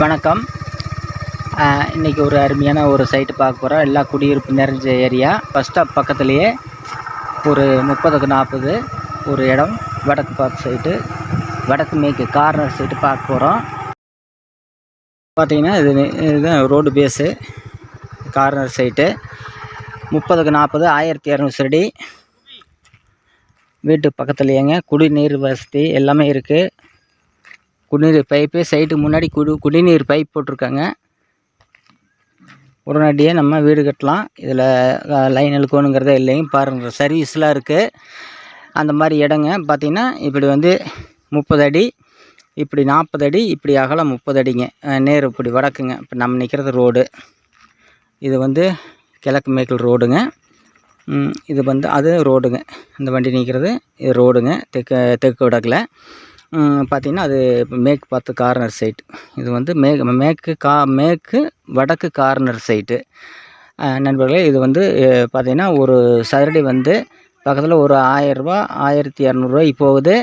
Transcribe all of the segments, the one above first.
வணக்கம். இன்றைக்கி ஒரு அருமையான ஒரு சைட்டு பார்க்க போகிறோம் எல்லா குடியிருப்பு நிறைஞ்ச ஏரியா பஸ் ஸ்டாப் பக்கத்துலேயே ஒரு முப்பதுக்கு நாற்பது ஒரு இடம். வடக்கு பார்த்து சைட்டு வடக்கு மேற்கு கார்னர் சைட்டு பார்க்க போகிறோம் பார்த்தீங்கன்னா இது இதுதான் ரோடு பேஸு கார்னர் சைட்டு முப்பதுக்கு நாற்பது ஆயிரத்தி இரநூறு செடி வீட்டு பக்கத்துலேயேங்க குடிநீர் வசதி எல்லாமே இருக்குது குடிநீர் பைப்பு சைட்டுக்கு முன்னாடி குடி குடிநீர் பைப் போட்டிருக்காங்க. உடனடியாக நம்ம வீடு கட்டலாம். இதில் லைன் இழுக்கணுங்கிறதே இல்லைங்க. பாருங்கள் சர்வீஸ்லாம் இருக்குது அந்த மாதிரி இடங்க பார்த்திங்கன்னா இப்படி வந்து முப்பது அடி இப்படி நாற்பது அடி இப்படி அகலம் முப்பது அடிங்க. நேர் இப்படி வடக்குங்க. இப்போ நம்ம நிற்கிறது ரோடு. இது வந்து கிழக்கு மேக்கல் ரோடுங்க. இது வந்து அது ரோடுங்க. இந்த வண்டி நிற்கிறது இது ரோடுங்க. தெற்கு தெற்கு வடக்கில். பார்த்திங்கன்னா அது மேற்கு பார்த்து கார்னர் சைட் இது வந்து மே மேற்கு கா மேற்கு வடக்கு கார்னர் சைட்டு நண்பர்களே இது வந்து பார்த்திங்கன்னா ஒரு சதுரடி வந்து பக்கத்தில் ஒரு ஆயரூபா ஆயிரத்தி இரநூறுவாய்க்கு போகுது.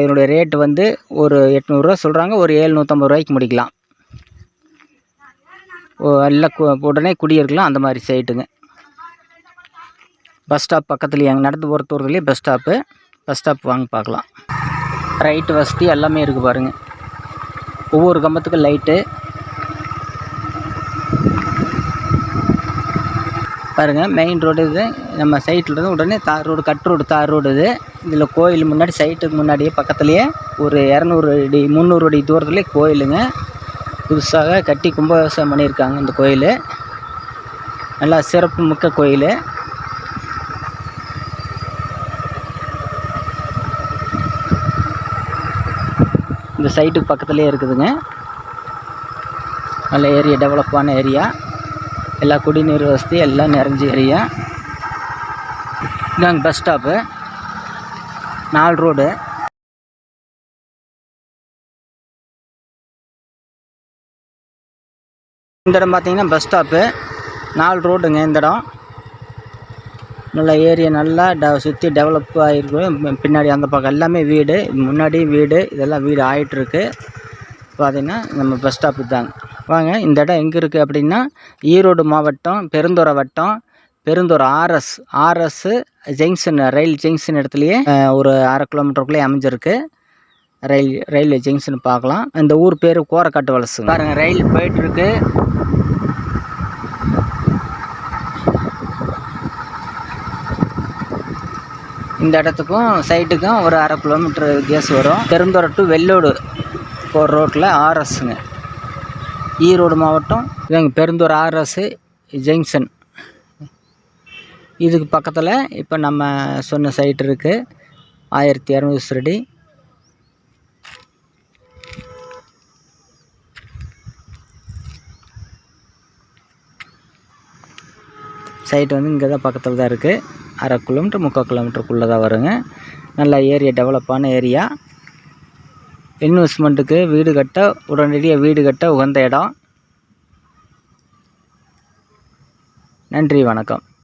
இதனுடைய ரேட்டு வந்து ஒரு எட்நூறுரூவா சொல்கிறாங்க ஒரு ஏழ்நூற்றம்பது ரூபாய்க்கு முடிக்கலாம். இல்லை எல்லாம் உடனே குடியிருக்கலாம். அந்த மாதிரி சைட்டுங்க பஸ் ஸ்டாப் பக்கத்துலேயே அங்கே நடந்து போகிற தூரத்துலேயே பஸ் ஸ்டாப்பு பஸ் ஸ்டாப் வாங்க பார்க்கலாம் ரைட்டு வசதி எல்லாமே இருக்குது பாருங்கள் ஒவ்வொரு கம்பத்துக்கும் லைட்டு. பாருங்கள் மெயின் ரோடு இது. நம்ம சைட்டில் இருந்து உடனே தார் ரோடு கட் ரோடு தார் ரோடு இது. இதில் கோயில் முன்னாடி சைட்டுக்கு முன்னாடியே பக்கத்துலேயே ஒரு இரநூறு அடி முந்நூறு அடி தூரத்துலேயே கோயிலுங்க. புதுசாக கட்டி கும்பாபிஷேகம் பண்ணியிருக்காங்க இந்த கோயில். நல்லா சிறப்பு மிக்க கோயில். இந்த சைட்டுக்கு பக்கத்துலேயே இருக்குதுங்க. நல்ல ஏரியா டெவலப்பான ஏரியா. எல்லா குடிநீர் வசதி எல்லாம் நிறைஞ்ச ஏரியா. இதாங்க பஸ் ஸ்டாப்பு நாலு ரோடு இந்த இடம் பார்த்தீங்கன்னா பஸ் ஸ்டாப்பு நாலு ரோடுங்க இந்த இடம். நல்ல ஏரியா நல்லா ட சுற்றி டெவலப் ஆகிருக்கு பின்னாடி அந்த பக்கம் எல்லாமே வீடு முன்னாடி வீடு இதெல்லாம் வீடு ஆகிட்டுருக்கு பார்த்திங்கன்னா நம்ம பஸ் ஸ்டாப்பு தாங்க வாங்க இந்த இடம் எங்கே இருக்குது அப்படின்னா ஈரோடு மாவட்டம் பெருந்துறை வட்டம் பெருந்தூர் ஆர்எஸ். ஆர்எஸ் ஜங்ஷன் ரயில் ஜங்ஷன் இடத்துலையே ஒரு அரை கிலோமீட்டருக்குள்ளே அமைஞ்சிருக்கு. ரயில் ரயில்வே ஜங்ஷன் பார்க்கலாம். இந்த ஊர் பேர் கோரக்காட்டு வலசு. பாருங்கள் ரயில் போயிட்டுருக்கு. இந்த இடத்துக்கும் சைட்டுக்கும் ஒரு அரை கிலோமீட்டர் வித்தியாசம் வரும். பெருந்துறை டு வெள்ளோடு போகிற ரோட்டில் ஆர்எஸ்ங்க. ஈரோடு மாவட்டம் இதாங்க பெருந்தூர் ஆர்எஸ் ஜங்ஷன் இதுக்கு பக்கத்தில் இப்போ நம்ம சொன்ன சைட் இருக்குது ஆயிரத்தி இரநூறு சரடி சைட் வந்து இங்கே தான் பக்கத்தில் தான் இருக்குது அரை கிலோமீட்டர் முக்கால் கிலோமீட்டருக்குள்ளே தான் வருங்க. நல்ல ஏரியா டெவலப்பான ஏரியா. இன்வெஸ்ட்மெண்ட்டுக்கு வீடு கட்ட உடனடியாக வீடு கட்ட உகந்த இடம். நன்றி வணக்கம்.